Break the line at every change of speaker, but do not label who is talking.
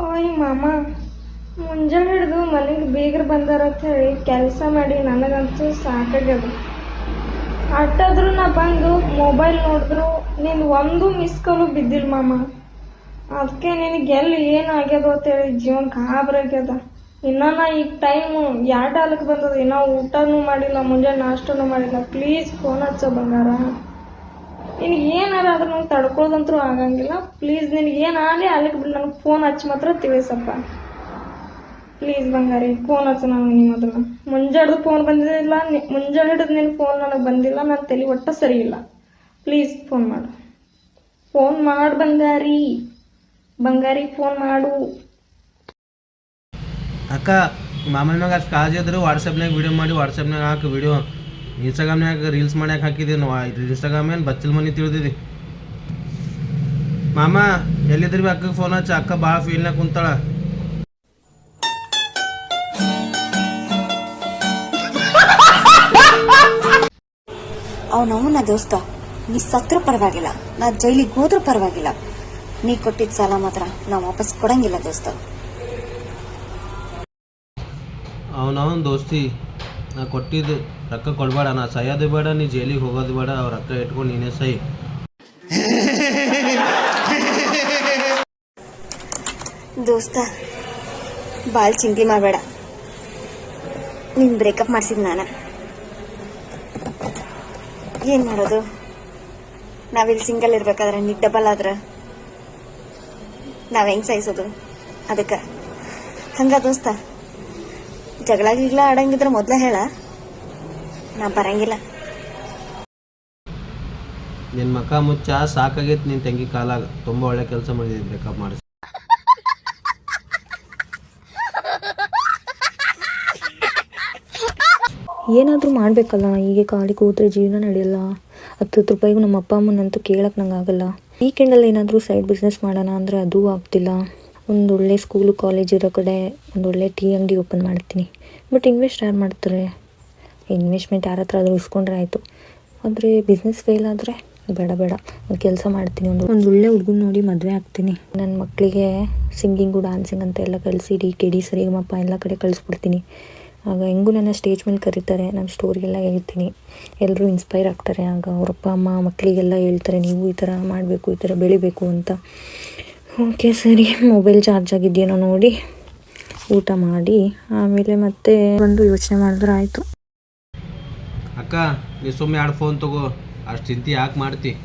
ಓಯ್ ಮಾಮ, ಮುಂಜಾನೆ ಹಿಡಿದು ಮನೆಗೆ ಬೀಗರು ಬಂದಾರ ಅಂತ ಹೇಳಿ ಕೆಲಸ ಮಾಡಿ ನನಗಂತೂ ಸಾಕಾಗ್ಯದ. ಅಟ್ಟಾದ್ರೂ ನಾ ಬಂದು ಮೊಬೈಲ್ ನೋಡಿದ್ರು ನೀನು ಒಂದು ಮಿಸ್ ಕಾಲು ಬಿದ್ದಿಲ್ಲ ಮಾಮ. ಅದಕ್ಕೆ ನಿನಗೆ ಎಲ್ಲಿ ಏನು ಆಗ್ಯದ ಅಂತೇಳಿ ಜೀವನ ಗಾಬರಾಗ್ಯದ ಇನ್ನ ನಾ ಈಗ ಟೈಮು ಎರಡು ಅಲಕ್ಕೆ ಬಂದದ, ಇನ್ನೂ ಊಟನೂ ಮಾಡಿಲ್ಲ, ಮುಂಜಾನೆ ನಾಷ್ಟನೂ ಮಾಡಿಲ್ಲ. ಪ್ಲೀಸ್ ಫೋನ್ ಹಚ್ಚೋ ಬಂಗಾರ. ನಿನಗೆ ಏನಾರ ನಂಗೆ ಆಗಂಗಿಲ್ಲ. ಪ್ಲೀಸ್ ನಿನಗೆ ಏನಾಗಲಿ ಅಲ್ಲಿಗೆ ಬಿಟ್ಟು ನನಗೆ ಫೋನ್ ಹಚ್ಚಿ ಮಾತ್ರ ತಿಳಿಸಪ್ಪ. ಪ್ಲೀಸ್ ಬಂಗಾರಿ ಫೋನ್ ಹಚ್ಚು ನನಗೆ ನಿಮ್ಮ ಹತ್ರ ಮುಂಜಾಡ್ದು ಫೋನ್ ಬಂದಿಲ್ಲ ಮುಂಜಾನೆ ಹಿಡಿದು ನಿನ್ನ ಫೋನ್ ನನಗೆ ಬಂದಿಲ್ಲ. ನನ್ನ ತಲೆ ಒಟ್ಟ ಸರಿ ಇಲ್ಲ. ಪ್ಲೀಸ್ ಫೋನ್ ಮಾಡು. ಫೋನ್ ಮಾಡು ಬಂಗಾರಿ. ಬಂಗಾರಿ ಫೋನ್ ಮಾಡು.
ಅಕ್ಕ, ಮಾಮನ ಅಷ್ಟು ಕಾಳಜಿ ಇದ್ರೆ ವಾಟ್ಸಪ್ನಾಗ ವಿಡಿಯೋ ಮಾಡಿ ವಾಟ್ಸಪ್ನಾಗ ಹಾಕಿ ವಿಡಿಯೋ ಇನ್ಸ್ಟಾಗ್ರಾಮ್ನಾಗ ರೀಲ್ಸ್ ಮಾಡ್ಯಾಕೆ ಹಾಕಿದ್ದೆ ನಾವು ಇನ್ಸ್ಟಾಗ್ರಾಮ್ ಏನು ಬಚ್ಚಲ್ ಮನಿ ತಿಳಿದಿದ್ದಿ ಮಾಮ ಎಲ್ಲಿದ್ರಿ ಬಿ ಅಕ್ಕಗೆ ಫೋನ್ ಹಚ್ಚಿ? ಅಕ್ಕ ಭಾಳ ಫೀಲ್ನಾಗ ಕುಂತಾಳ.
ಅವನವನ ದೋಸ್ತ ನೀ ಸತ್ರ ಪರವಾಗಿಲ್ಲ. ನಾ ಜೈಲಿಗೆ ಹೋದ್ರೂ ಪರವಾಗಿಲ್ಲ. ನೀ ಕೊಟ್ಟಿದ್ದ ಸಾಲ ಮಾತ್ರ ನಾ ವಾಪಸ್ ಕೊಡಂಗಿಲ್ಲ ದೋಸ್ತ.
ಅವನವನ ದೋಸ್ತಿ. ನಾ ಕೊಟ್ಟಿದ್ದು ರೊಕ್ಕ ಕೊಡಬೇಡ, ನಾ ಸಹ್ಯೋದು ಬೇಡ, ನೀ ಜೈಲಿಗೆ ಹೋಗೋದು ಬೇಡ, ಅವ್ರ ರೊಕ್ಕ ಇಟ್ಕೊಂಡು ನೀನೇ ಸೈ.
ದೋಸ್ತ ಭಾಳ ಚಿಂತೆ ಮಾಡಬೇಡ. ನಿನ್ ಬ್ರೇಕಪ್ ಮಾಡ್ಸಿದ್ ನಾನು. ಏನ್ ಮಾಡೋದು? ನಾವಿಲ್ಲಿ ಸಿಂಗಲ್ ಇರ್ಬೇಕಾದ್ರೆ ನೀ ಡಬಲ್ ಆದ್ರೆ ನಾವ್ ಹೆಂಗ್ ಸಾಯಿಸೋದು? ಅದಕ್ಕ. ಹಂಗ ದೋಸ್ತ ಜಗಳ ಗಿಗ್ಳ ಆಡಂಗಿದ್ರ ಮೊದ್ಲ ಹೇಳ. ನಾ ಬರಂಗಿಲ್ಲ.
ನಿನ್ ಮಕ್ಕ ಮುಚ್ಚ ಸಾಕಾಗೈತಿ ನಿನ್ ತಂಗಿ ಕಾಲಾಗ. ತುಂಬಾ ಒಳ್ಳೆ ಕೆಲಸ ಮಾಡಿದ್ವಿ ಬ್ರೇಕಪ್ ಮಾಡಿಸಿ
ಏನಾದರೂ ಮಾಡಬೇಕಲ್ಲ ಹೀಗೆ ಕಾಲಿಗೆ ಕೂತ್ರೆ ಜೀವನ ನಡೆಯಲ್ಲ. ಹತ್ತು ಹತ್ತು ರೂಪಾಯಿಗೂ ನಮ್ಮ ಅಪ್ಪ ಅಮ್ಮನಂತೂ ಕೇಳಕ್ಕೆ ನಂಗೆ ಆಗಲ್ಲ ವೀಕೆಂಡಲ್ಲಿ ಏನಾದರೂ ಸೈಡ್ ಬಿಸ್ನೆಸ್ ಮಾಡೋಣ ಅಂದ್ರೆ ಅದೂ ಆಗ್ತಿಲ್ಲ. ಒಂದು ಒಳ್ಳೆ ಸ್ಕೂಲು ಕಾಲೇಜ್ ಇರೋ ಕಡೆ ಒಂದು ಒಳ್ಳೆ ಟೀ ಅಂಗಡಿ ಓಪನ್ ಮಾಡ್ತೀನಿ. ಬಟ್ ಇನ್ವೆಸ್ಟ್ ಯಾರು ಮಾಡ್ತಾರೆ? ಇನ್ವೆಸ್ಟ್ಮೆಂಟ್ ಯಾರ ಹತ್ರ ಆದರೂ ಇಸ್ಕೊಂಡ್ರೆ ಆಯಿತು. ಆದರೆ ಬಿಸ್ನೆಸ್ ಫೇಲ್ ಆದರೆ ಬೇಡ ಬೇಡ. ಒಂದು ಕೆಲಸ ಮಾಡ್ತೀನಿ, ಒಂದು ಒಂದು ಒಳ್ಳೆ ಹುಡುಗನ ನೋಡಿ ಮದುವೆ ಆಗ್ತೀನಿ. ನನ್ನ ಮಕ್ಕಳಿಗೆ ಸಿಂಗಿಂಗು ಡ್ಯಾನ್ಸಿಂಗ್ ಅಂತ ಎಲ್ಲ ಕಲಿಸಿ ಡಿ ಕೆ ಡಿ ಸರಿಗಮಪ್ಪ ಎಲ್ಲ ಕಡೆ ಕಳಿಸ್ಬಿಡ್ತೀನಿ. ಆಗ ಹೆಂಗೂ ನನ್ನ ಸ್ಟೇಜ್ ಮೇಲೆ ಕರೀತಾರೆ ನಮ್ಮ ಸ್ಟೋರಿಗೆಲ್ಲ ಹೇಳ್ತೀನಿ. ಎಲ್ಲರೂ ಇನ್ಸ್ಪೈರ್ ಆಗ್ತಾರೆ. ಆಗ ಅವರಪ್ಪ, ಅಮ್ಮ ಮಕ್ಕಳಿಗೆಲ್ಲ ಹೇಳ್ತಾರೆ, ನೀವು ಈ ಥರ ಮಾಡಬೇಕು, ಈ ಥರ ಬೆಳಿಬೇಕು ಅಂತ. ಓಕೆ, ಸರಿ. ಮೊಬೈಲ್ ಚಾರ್ಜ್ ಆಗಿದೆಯೇನೋ ನೋಡಿ. ಊಟ ಮಾಡಿ. ಆಮೇಲೆ ಮತ್ತೆ ಬಂದು ಯೋಚನೆ ಮಾಡಿದ್ರೆ ಆಯಿತು.
ಅಕ್ಕ, ನೀ ಸುಮ್ಮನೆ ಎರಡು ಫೋನ್ ತಗೋ. ಅಷ್ಟು ಚಿಂತೆ ಯಾಕೆ ಮಾಡ್ತಿ?